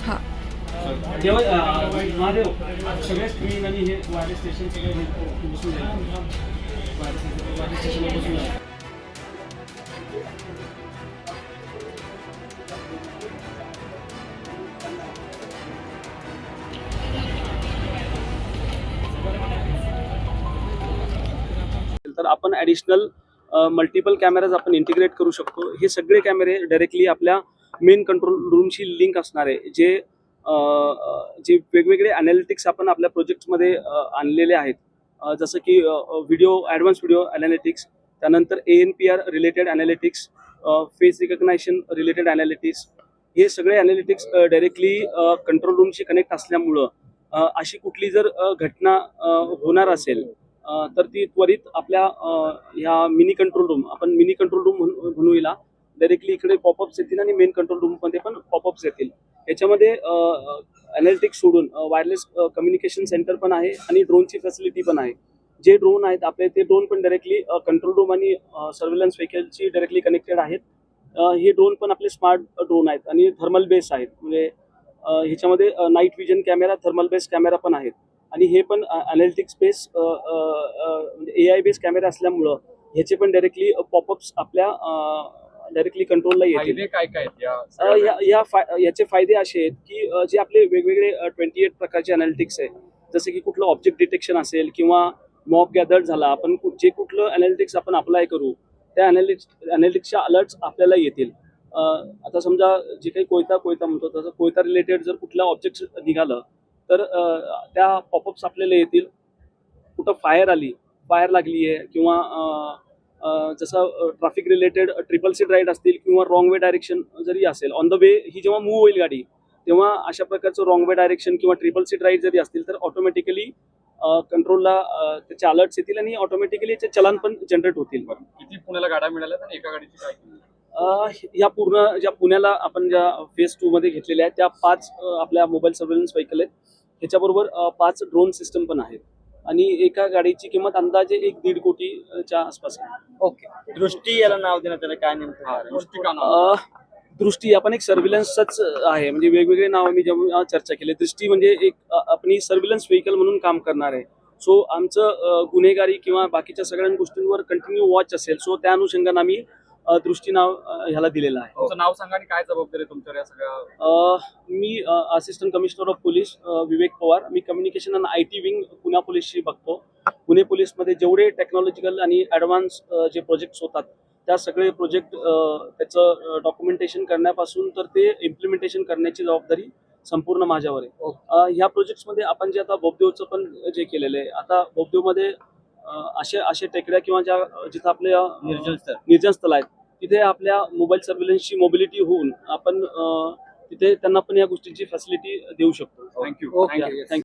हा जेव्हा अं, महादेव सगळे स्क्रीन आणि हे वायरलेस स्टेशन सगळे हे बसून जाईल वायरलेस स्टेशनला बसून जाईल तर आपण ॲडिशनल मल्टिपल कॅमेराज आपण इंटिग्रेट करू शकतो. हे सगळे कॅमेरे डायरेक्टली आपल्या मेन कंट्रोल रूमशी लिंक असणारे जे जे वेगवेगळे अनालिटिक्स आपण आपल्या प्रोजेक्टमध्ये आणलेले आहेत. जसं की व्हिडिओ ॲडव्हान्स व्हिडिओ अनालिटिक्स त्यानंतर A N P R related analytics face recognition related analytics हे सगळे अनालिटिक्स डायरेक्टली कंट्रोल रूमशी कनेक्ट असल्यामुळं अशी कुठली जर घटना होणार असेल तर ती त्वरित आपल्या ह्या मिनी कंट्रोल रूम आपण मिनी कंट्रोल रूम म्हणू हिला. डायरेक्टली इकडे पॉपअप्स येतील आणि मेन कंट्रोल रूममध्ये पण पॉपअप्स येतील. याच्यामध्ये अनालिटिक्स सोडून वायरलेस कम्युनिकेशन सेंटर पण आहे आणि ड्रोनची फॅसिलिटी पण आहे. जे ड्रोन आहेत आपले ते ड्रोन पण डायरेक्टली कंट्रोल रूम आणि सर्व्हिलन्स व्हेकलची डायरेक्टली कनेक्टेड आहेत. हे ड्रोन पण आपले स्मार्ट ड्रोन आहेत आणि थर्मल बेस आहेत. म्हणजे ह्याच्यामध्ये night vision camera thermal base camera पण आहेत. आणि हे पण अनालिटिक्स बेस म्हणजे ए आय बेस कॅमेरा असल्यामुळं ह्याचे पण डायरेक्टली पॉपअप्स आपल्या डायरेक्टली कंट्रोलला येतील. फायदे काय काय या याचे फायदे असे आहेत की जे आपले वेगवेगळे ट्वेंटी एट प्रकारचे अनालिटिक्स आहे जसे की कुठलं ऑब्जेक्ट डिटेक्शन असेल किंवा मॉब गॅदर झाला आपण जे कुठलं अनालिटिक्स आपण अप्लाय करू त्या अनालिटिक्स अनालिटिक्सच्या अलर्ट्स आपल्याला येतील. आता समजा जे काही कोयता कोयता म्हणतो तसं कोयता रिलेटेड जर कुठलं ऑब्जेक्ट निघालं तर त्या पॉपअप्स आपल्याला येतील. कुठं फायर आली फायर लागली आहे किंवा जसं traffic related triple seat ride असतील किंवा रॉंग वे डायरेक्शन जरी असेल ऑन द वे ही जेव्हा मूव्ह होईल गाडी तेव्हा अशा प्रकारचं रॉंग वे डायरेक्शन किंवा ट्रिपल सीट राईड जरी असतील तर ऑटोमॅटिकली कंट्रोलला त्याचे अलर्ट्स येतील आणि ऑटोमॅटिकली याचे चलन पण जनरेट होतील. किती पुण्याला गाड्या मिळाल्या आणि एका गाडीची काय? अ, या पूर्ण ज्या पुण्याला आपण ज्या फेज टू मध्ये घेतलेल्या आहेत त्या पाच आपल्या मोबाईल सर्व्हिलन्स व्हेकल आहेत. ह्याच्याबरोबर पाच ड्रोन सिस्टम पण आहेत. आणि एका गाडीची किंमत अंदाजे एक दीड कोटीच्या आसपास आहे. ओके. दृष्टी याला नाव देण्यात त्याला काय नेमकं हा? दृष्टी का नाव? अ, दृष्टी आपण एक सर्व्हिलन्सच आहे. म्हणजे वेगवेगळे नाव मी जेव्हा चर्चा केली. दृष्टी म्हणजे एक आपण सर्व्हिलन्स व्हेकल म्हणून काम करणार आहे. सो आमचं गुन्हेगारी किंवा बाकीच्या सगळ्या गोष्टींवर कंटिन्यू वॉच असेल. सो त्या अनुषंगाने आम्ही अ, दृष्टी नाव अ, ह्याला दिलेलं आहे. तुमचं नाव सांगा आणि काय जबाबदारी आहे तुमच्या या सगळ्या? अ, मी असिस्टंट कमिशनर ऑफ पोलीस अ, विवेक पवार. मी कम्युनिकेशन आणि आय टी विंग पुणे पोलीसशी बघतो. पुणे पोलीसमध्ये जेवढे टेक्नॉलॉजिकल आणि ॲडव्हान्स जे प्रोजेक्ट्स होतात त्या सगळे प्रोजेक्ट त्याचं डॉक्युमेंटेशन करण्यापासून तर ते इम्प्लिमेंटेशन करण्याची जबाबदारी संपूर्ण माझ्यावर आहे. अ, ह्या प्रोजेक्ट्समध्ये आपण जे आता बोबदेवचं पण जे केलेलं आहे आता बोबदेवमध्ये असे असे टेकड्या किंवा ज्या जिथं आपल्या निर्जन स्थळ. आहेत तिथे आपल्या मोबाईल सर्व्हिलन्सची मोबिलिटी होऊन आपण तिथे त्यांना पण या गोष्टींची फॅसिलिटी देऊ शकतो. थँक्यू. थँक्यू